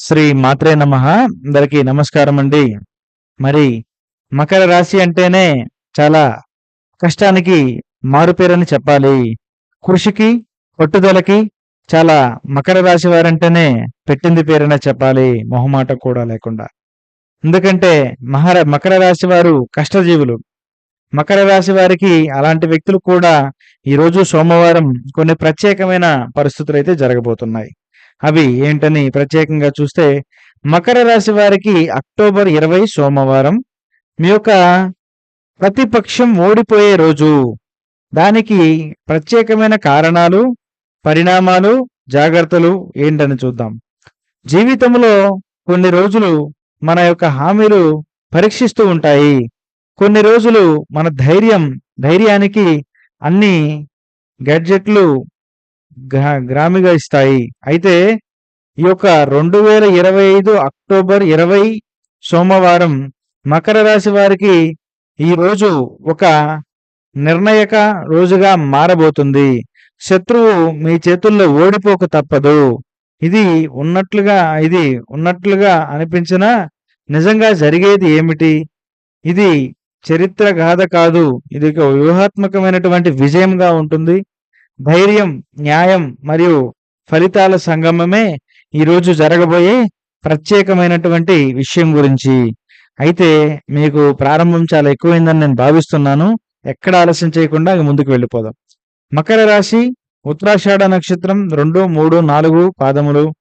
శ్రీ మాత్రే నమ. అందరికీ నమస్కారం అండి మరి మకర రాశి అంటేనే చాలా కష్టానికి మారుపేరని చెప్పాలి. కృషికి పట్టుదలకి చాలా మకర రాశి వారంటేనే పెట్టింది పేరనే చెప్పాలి. మొహమాట కూడా లేకుండా. ఎందుకంటే మహర మకర రాశి వారు కష్టజీవులు. మకర రాశి వారికి అలాంటి వ్యక్తులు కూడా ఈరోజు సోమవారం కొన్ని ప్రత్యేకమైన పరిస్థితులు అయితే జరగబోతున్నాయి. అవి ఏంటని ప్రత్యేకంగా చూస్తే మకర రాశి వారికి అక్టోబర్ ఇరవై సోమవారం మీ యొక్క ప్రతిపక్షం ఓడిపోయే రోజు. దానికి ప్రత్యేకమైన కారణాలు పరిణామాలు జాగ్రత్తలు ఏంటని చూద్దాం. జీవితంలో కొన్ని రోజులు మన యొక్క హామీలు పరీక్షిస్తూ ఉంటాయి. కొన్ని రోజులు మన ధైర్యం ధైర్యానికి అన్ని గడ్జెట్లు గ్రామిగా ఇస్తాయి. అయితే ఈ యొక్క రెండు వేల ఇరవై ఐదు అక్టోబర్ ఇరవై సోమవారం మకర రాశి వారికి ఈ రోజు ఒక నిర్ణయక రోజుగా మారబోతుంది. శత్రువు మీ చేతుల్లో ఓడిపోక తప్పదు. ఇది ఉన్నట్లుగా ఇది ఉన్నట్లుగా అనిపించినా నిజంగా జరిగేది ఏమిటి? ఇది చరిత్ర గాథ కాదు. ఇది ఒక వ్యూహాత్మకమైనటువంటి విజయంగా ఉంటుంది. ధైర్యం న్యాయం మరియు ఫలితాల సంగమమే ఈరోజు జరగబోయే ప్రత్యేకమైనటువంటి విషయం గురించి. అయితే మీకు ప్రారంభం చాలా ఎక్కువైందని నేను భావిస్తున్నాను. ఎక్కడ ఆలస్యం చేయకుండా ముందుకు వెళ్ళిపోదాం. మకర రాశి ఉత్తరాషాఢ నక్షత్రం రెండు మూడు నాలుగు పాదములు.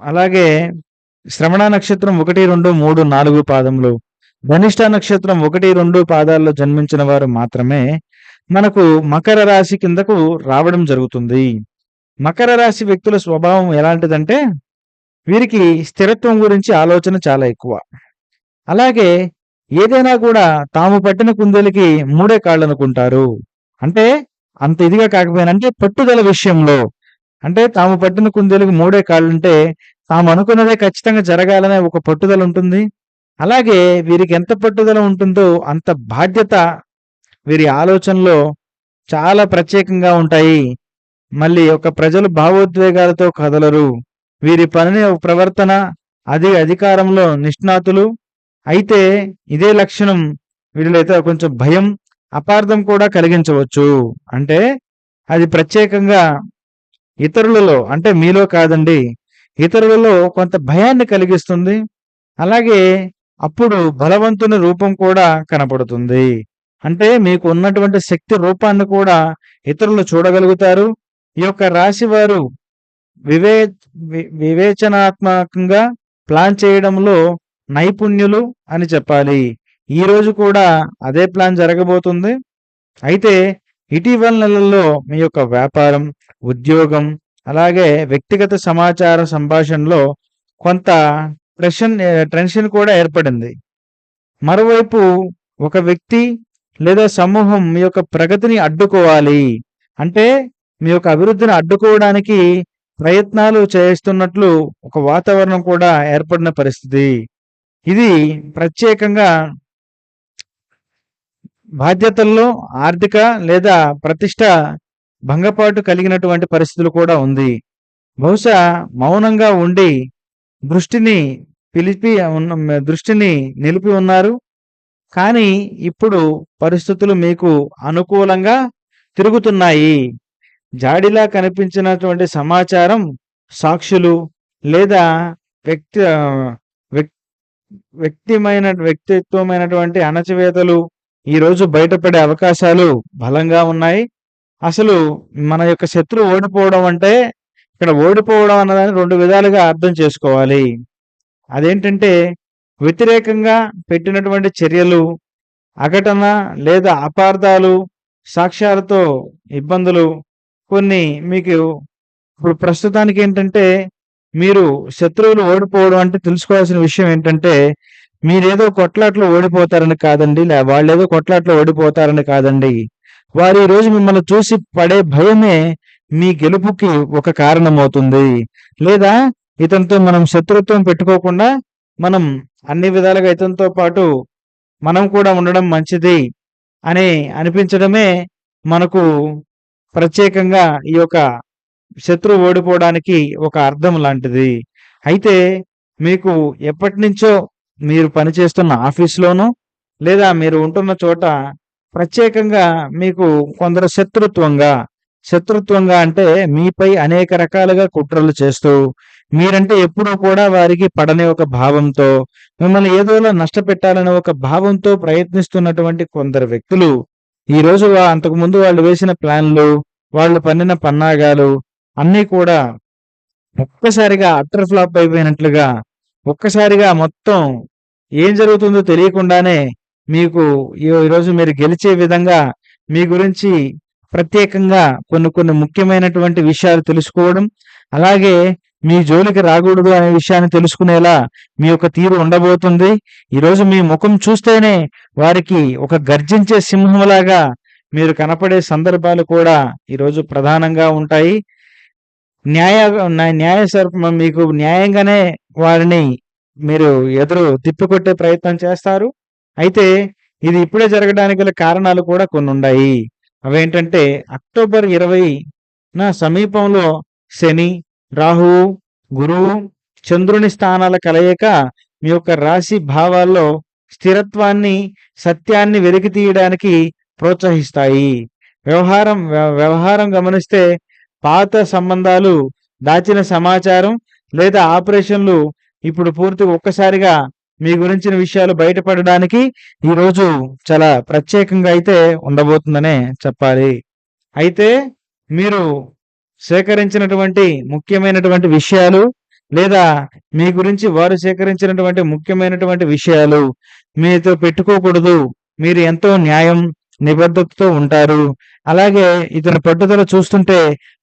అలాగే శ్రవణ నక్షత్రం ఒకటి రెండు మూడు నాలుగు పాదములు. ధనిష్ట నక్షత్రం ఒకటి రెండు పాదాల్లో జన్మించిన వారు మాత్రమే మనకు మకర రాశి కిందకు రావడం జరుగుతుంది. మకర రాశి వ్యక్తుల స్వభావం ఎలాంటిదంటే వీరికి స్థిరత్వం గురించి ఆలోచన చాలా ఎక్కువ. అలాగే ఏదైనా కూడా తాము పట్టిన కుందేలకి మూడే కాళ్ళు అనుకుంటారు. అంటే అంత ఇదిగా కాకపోయినా అంటే పట్టుదల విషయంలో అంటే తాము పట్టిన కుందేలకు మూడే కాళ్ళుంటే తాము అనుకున్నదే ఖచ్చితంగా జరగాలనే ఒక పట్టుదల ఉంటుంది. అలాగే వీరికి ఎంత పట్టుదల ఉంటుందో అంత బాధ్యత వీరి ఆలోచనలో చాలా ప్రత్యేకంగా ఉంటాయి. మళ్ళీ ఒక ప్రజలు భావోద్వేగాలతో కదలరు. వీరి పనిని ప్రవర్తన అది అధికారంలో నిష్ణాతులు. అయితే ఇదే లక్షణం వీళ్ళైతే అయితే కొంచెం భయం అపార్థం కూడా కలిగించవచ్చు. అంటే అది ప్రత్యేకంగా ఇతరులలో అంటే మీలో కాదండి ఇతరులలో కొంత భయాన్ని కలిగిస్తుంది. అలాగే అప్పుడు బలవంతుని రూపం కూడా కనపడుతుంది. అంటే మీకు ఉన్నటువంటి శక్తి రూపాన్ని కూడా ఇతరులు చూడగలుగుతారు. ఈ యొక్క రాశి వారు వివే వివేచనాత్మకంగా ప్లాన్ చేయడంలో నైపుణ్యులు అని చెప్పాలి. ఈ రోజు కూడా అదే ప్లాన్ జరగబోతుంది. అయితే ఇటీవల నెలల్లో మీ యొక్క వ్యాపారం ఉద్యోగం అలాగే వ్యక్తిగత సమాచార సంభాషణలో కొంత టెన్షన్ టెన్షన్ కూడా ఏర్పడింది. మరోవైపు ఒక వ్యక్తి లేదా సమూహం మీ యొక్క ప్రగతిని అడ్డుకోవాలి. అంటే మీ యొక్క అభివృద్ధిని అడ్డుకోవడానికి ప్రయత్నాలు చేస్తున్నట్లు ఒక వాతావరణం కూడా ఏర్పడిన పరిస్థితి. ఇది ప్రత్యేకంగా బాధ్యతల్లో ఆర్థిక లేదా ప్రతిష్ట భంగపాటు కలిగినటువంటి పరిస్థితులు కూడా ఉంది. బహుశా మౌనంగా ఉండి దృష్టిని పిలిపి ఉన్న దృష్టిని నిలిపి ఉన్నారు. కానీ ఇప్పుడు పరిస్థితులు మీకు అనుకూలంగా తిరుగుతున్నాయి. జాడిలా కనిపించినటువంటి సమాచారం సాక్షులు లేదా వ్యక్తి వ్యక్- వ్యక్తిమైన వ్యక్తిత్వమైనటువంటి అణచివేతలు ఈరోజు బయటపడే అవకాశాలు బలంగా ఉన్నాయి. అసలు మన యొక్క శత్రువు ఓడిపోవడం అంటే ఇక్కడ ఓడిపోవడం అన్నదాన్ని రెండు విధాలుగా అర్థం చేసుకోవాలి. అదేంటంటే వ్యతిరేకంగా పెట్టినటువంటి చర్యలు అఘటన లేదా అపార్థాలు సాక్ష్యాలతో ఇబ్బందులు కొన్ని మీకు ఇప్పుడు ప్రస్తుతానికి ఏంటంటే మీరు శత్రువులు ఓడిపోవడం అంటే తెలుసుకోవాల్సిన విషయం ఏంటంటే మీరేదో కొట్లాట్లో ఓడిపోతారని కాదండి లే వాళ్ళేదో కొట్లాట్లో ఓడిపోతారని కాదండి. వారు ఈ రోజు మిమ్మల్ని చూసి పడే భయమే మీ గెలుపుకి ఒక కారణమవుతుంది. లేదా ఇతనితో మనం శత్రుత్వం పెట్టుకోకుండా మనం అన్ని విధాలుగా ఇతనితో పాటు మనం కూడా ఉండడం మంచిది అని అనిపించడమే మనకు ప్రత్యేకంగా ఈ యొక్క శత్రువు ఓడిపోవడానికి ఒక అర్థం లాంటిది. అయితే మీకు ఎప్పటి నుంచో మీరు పనిచేస్తున్న ఆఫీస్లోనూ లేదా మీరు ఉంటున్న చోట ప్రత్యేకంగా మీకు కొందరు శత్రుత్వంగా, శత్రుత్వంగా అంటే మీపై అనేక రకాలుగా కుట్రలు చేస్తూ, మీరంటే ఎప్పుడూ కూడా వారికి పడని ఒక భావంతో, మిమ్మల్ని ఏదోలా నష్టపెట్టాలనే ఒక భావంతో ప్రయత్నిస్తున్నటువంటి కొందరు వ్యక్తులు, ఈరోజు వ అంతకుముందు వాళ్ళు వేసిన ప్లాన్‌లు, వాళ్ళు పన్నిన పన్నాగాలు అన్నీ కూడా ఒక్కసారిగా అట్టర్ ఫ్లాప్ అయిపోయినట్లుగా, ఒక్కసారిగా మొత్తం ఏం జరుగుతుందో తెలియకుండానే మీకు ఈ ఈరోజు మీరు గెలిచే విధంగా మీ గురించి ప్రత్యేకంగా కొన్ని కొన్ని ముఖ్యమైనటువంటి విషయాలు తెలుసుకోవడం, అలాగే మీ జోలికి రాకూడదు అనే విషయాన్ని తెలుసుకునేలా మీ యొక్క తీరు ఉండబోతుంది. ఈరోజు మీ ముఖం చూస్తేనే వారికి ఒక గర్జించే సింహంలాగా మీరు కనపడే సందర్భాలు కూడా ఈరోజు ప్రధానంగా ఉంటాయి. న్యాయ న్యాయ మీకు న్యాయంగానే వారిని మీరు ఎదురు తిప్పికొట్టే ప్రయత్నం చేస్తారు. అయితే ఇది ఇప్పుడే జరగడానికి గల కారణాలు కూడా కొన్ని ఉన్నాయి అవేంటంటే అక్టోబర్ 20న సమీపంలో శని, రాహువు, గురువు, చంద్రుని స్థానాల కలయిక మీ యొక్క రాశి భావాల్లో స్థిరత్వాన్ని, సత్యాన్ని వెలికి తీయడానికి ప్రోత్సహిస్తాయి. వ్యవహారం వ్య వ్యవహారం గమనిస్తే పాత సంబంధాలు, దాచిన సమాచారం లేదా ఆపరేషన్‌లు ఇప్పుడు పూర్తి ఒక్కసారిగా మీ గురించిన విషయాలు బయటపడడానికి ఈరోజు చాలా ప్రత్యేకంగా అయితే ఉండబోతుందనే చెప్పాలి. అయితే మీరు సేకరించినటువంటి ముఖ్యమైనటువంటి విషయాలు లేదా మీ గురించి వారు సేకరించినటువంటి ముఖ్యమైనటువంటి విషయాలు మీతో పెట్టుకోకూడదు. మీరు ఎంతో న్యాయం, నిబద్ధతతో ఉంటారు. అలాగే ఇతని పట్టుదల చూస్తుంటే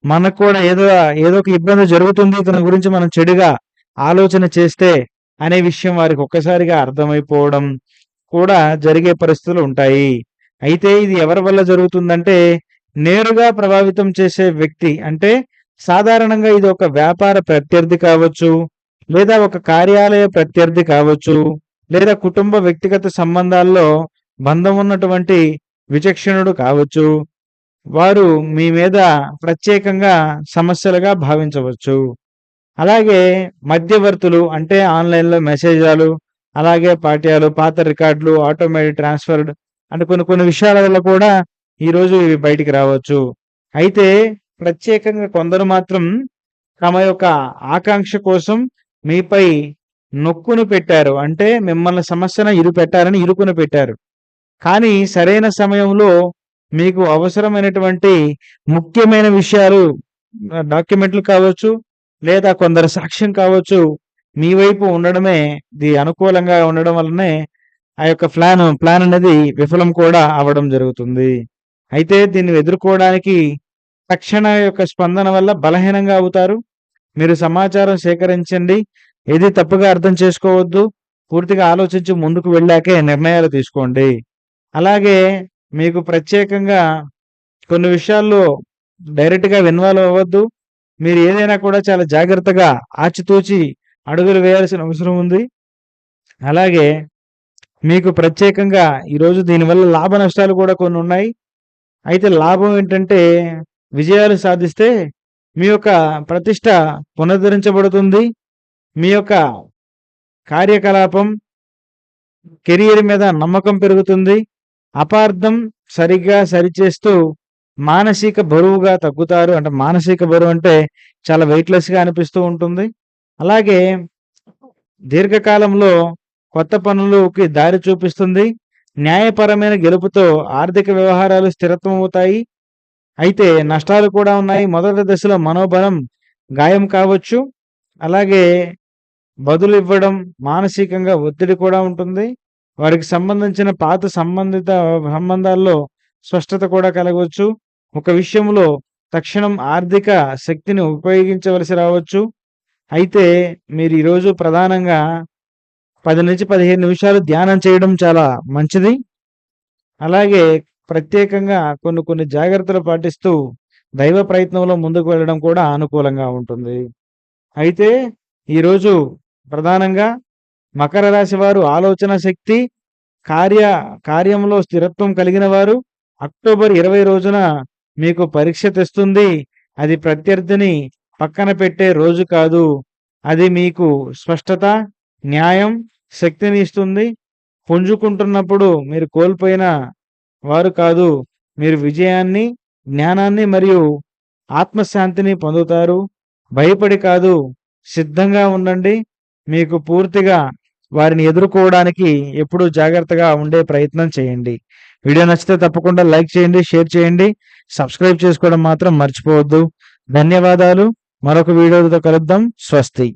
మనకు కూడా ఏదో ఏదో ఒక ఇబ్బంది జరుగుతుంది ఇతని గురించి మనం చెడుగా ఆలోచన చేస్తే అనే విషయం వారికి ఒక్కసారిగా అర్థమైపోవడం కూడా జరిగే పరిస్థితులు ఉంటాయి. అయితే ఇది ఎవరి వల్ల జరుగుతుందంటే నేరుగా ప్రభావితం చేసే వ్యక్తి అంటే సాధారణంగా ఇది ఒక వ్యాపార ప్రత్యర్థి కావచ్చు, లేదా ఒక కార్యాలయ ప్రత్యర్థి కావచ్చు, లేదా కుటుంబ వ్యక్తిగత సంబంధాల్లో బంధం ఉన్నటువంటి విచక్షణుడు కావచ్చు. వారు మీ మీద ప్రత్యేకంగా సమస్యలుగా భావించవచ్చు. అలాగే మధ్యవర్తులు అంటే ఆన్‌లైన్‌లో మెసేజాలు, అలాగే పాఠ్యాలు, పాత రికార్డులు, ఆటోమేటిక్ ట్రాన్స్‌ఫర్డ్ అంటే కొన్ని కొన్ని విషయాల వల్ల కూడా ఈరోజు ఇవి బయటికి రావచ్చు. అయితే ప్రత్యేకంగా కొందరు మాత్రం తమ యొక్క ఆకాంక్ష కోసం మీపై నొక్కును పెట్టారు. అంటే మిమ్మల్ని సమస్యను ఇరుపెట్టాలని ఇరుకున పెట్టారు. కానీ సరైన సమయంలో మీకు అవసరమైనటువంటి ముఖ్యమైన విషయాలు డాక్యుమెంట్లు కావచ్చు, లేదా కొందరు సాక్ష్యం కావచ్చు, మీ వైపు ఉండడమే ఇది అనుకూలంగా ఉండడం వల్లనే ఆ యొక్క ప్లాన్ ప్లాన్ అనేది విఫలం కూడా అవ్వడం జరుగుతుంది. అయితే దీన్ని ఎదుర్కోవడానికి తక్షణ యొక్క స్పందన వల్ల బలహీనంగా అవుతారు. మీరు సమాచారం సేకరించండి. ఏది తప్పుగా అర్థం చేసుకోవద్దు. పూర్తిగా ఆలోచించి ముందుకు వెళ్ళాకే నిర్ణయాలు తీసుకోండి. అలాగే మీకు ప్రత్యేకంగా కొన్ని విషయాల్లో డైరెక్ట్‌గా ఇన్వాల్వ్ అవ్వద్దు. మీరు ఏదైనా కూడా చాలా జాగ్రత్తగా ఆచితూచి అడుగులు వేయాల్సిన అవసరం ఉంది. అలాగే మీకు ప్రత్యేకంగా ఈరోజు దీనివల్ల లాభ నష్టాలు కూడా కొన్ని ఉన్నాయి అయితే లాభం ఏంటంటే విజయాలు సాధిస్తే మీ యొక్క ప్రతిష్ట పునరుద్ధరించబడుతుంది. మీ యొక్క కార్యకలాపం కెరియర్ మీద నమ్మకం పెరుగుతుంది. అపార్థం సరిగ్గా సరిచేస్తూ మానసిక బరువుగా తగ్గుతారు. అంటే మానసిక బరువు అంటే చాలా వెయిట్‌లెస్‌గా అనిపిస్తూ ఉంటుంది. అలాగే దీర్ఘకాలంలో కొత్త పనులుకి దారి చూపిస్తుంది. న్యాయపరమైన గెలుపుతో ఆర్థిక వ్యవహారాలు స్థిరత్వం అవుతాయి. అయితే నష్టాలు కూడా ఉన్నాయి. మొదటి దశలో మనోబలం గాయం కావచ్చు. అలాగే బదులు ఇవ్వడం మానసికంగా ఒత్తిడి కూడా ఉంటుంది. వారికి సంబంధించిన పాత సంబంధిత సంబంధాల్లో స్పష్టత కూడా కలగవచ్చు. ఒక విషయంలో తక్షణం ఆర్థిక శక్తిని ఉపయోగించవలసి రావచ్చు. అయితే మీరు ఈరోజు ప్రధానంగా 10-15 నిమిషాలు ధ్యానం చేయడం చాలా మంచిది. అలాగే ప్రత్యేకంగా కొన్ని కొన్ని జాగ్రత్తలు పాటిస్తూ దైవ ప్రయత్నంలో ముందుకు వెళ్ళడం కూడా అనుకూలంగా ఉంటుంది. అయితే ఈరోజు ప్రధానంగా మకర రాశి వారు ఆలోచన శక్తి, కార్య కార్యంలో స్థిరత్వం కలిగిన వారు అక్టోబర్ 20 రోజున మీకు పరీక్ష తెస్తుంది. అది ప్రత్యర్థిని పక్కన పెట్టే రోజు కాదు. అది మీకు స్పష్టత న్యాయం శక్తిని ఇస్తుంది. పుంజుకుంటున్నప్పుడు మీరు కోల్పోయిన వారు కాదు. మీరు విజయాన్ని జ్ఞానాన్ని మరియు ఆత్మశాంతిని పొందుతారు. భయపడి కాదు. సిద్ధంగా ఉండండి. మీకు పూర్తిగా వారిని ఎదుర్కోవడానికి ఎప్పుడూ జాగ్రత్తగా ఉండే ప్రయత్నం చేయండి. వీడియో నచ్చితే తప్పకుండా లైక్ చేయండి షేర్ చేయండి. సబ్స్క్రైబ్ చేసుకోవడం మాత్రం మర్చిపోవద్దు. ధన్యవాదాలు. మరొక వీడియోతో కలుద్దాం. స్వస్తి.